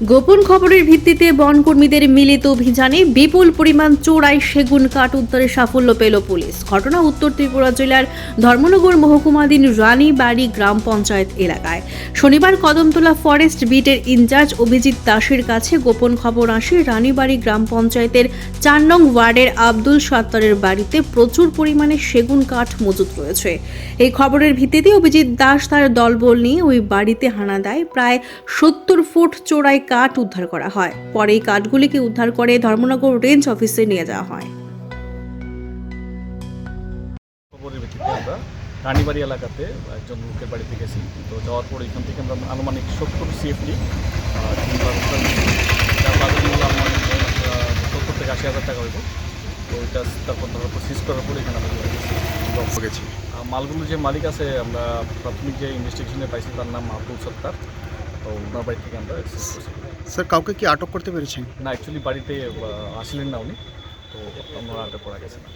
গোপন খবরের ভিত্তিতে বনকর্মীদের মিলিত অভিযানে বিপুল পরিমাণ চোরাই সেগুন কাঠ উদ্ধারে সাফল্য পেল পুলিশ। ঘটনা উত্তর ত্রিপুরা জেলার ধর্মনগর মহকুমাধীন রানীবাড়ি গ্রাম পঞ্চায়েত এলাকায়। শনিবার কদমতলা ফরেস্ট বিটের ইনচার্জ অভিজিৎ দাসের কাছে গোপন খবর আসে রানীবাড়ি গ্রাম পঞ্চায়েতের চার নং ওয়ার্ডের আব্দুল সত্তারের বাড়িতে প্রচুর পরিমাণে সেগুন কাঠ মজুত রয়েছে। এই খবরের ভিত্তিতে অভিজিৎ দাস তার দলবল নিয়ে ওই বাড়িতে হানা দেয়। প্রায় সত্তর ফুট চোরাই কাঠ উদ্ধার করা হয়। পরে এই কাঠগুলিকে উদ্ধার করে ধর্মনগর রেঞ্জ অফিসে নিয়ে যাওয়া হয়। রানীবাড়ি এলাকাতে একজন লোকের বাড়িতে গেছি। তো যাওয়ার পর এখান থেকে আমরা আনুমানিক সত্তর সিএফটি কিংবা যার বাজার মূল্য আনুমানিক সত্তর থেকে আশি হাজার টাকা হইব। তো ওইটা তারপর ধরার পর সিজ করার পর এখানে আমরা গেছি। মালগুলোর যে মালিক আছে আমরা প্রাথমিক যে ইনভেস্টিগেশনে পাইছি তার নাম আব্দুল সত্তার। তো ওনার বাড়ি থেকে আমরা স্যার কাউকে কি আটক করতে পেরেছেন? না অ্যাকচুয়ালি বাড়িতে আসলেন না উনি। তো আমরা আটক করা গেছে না।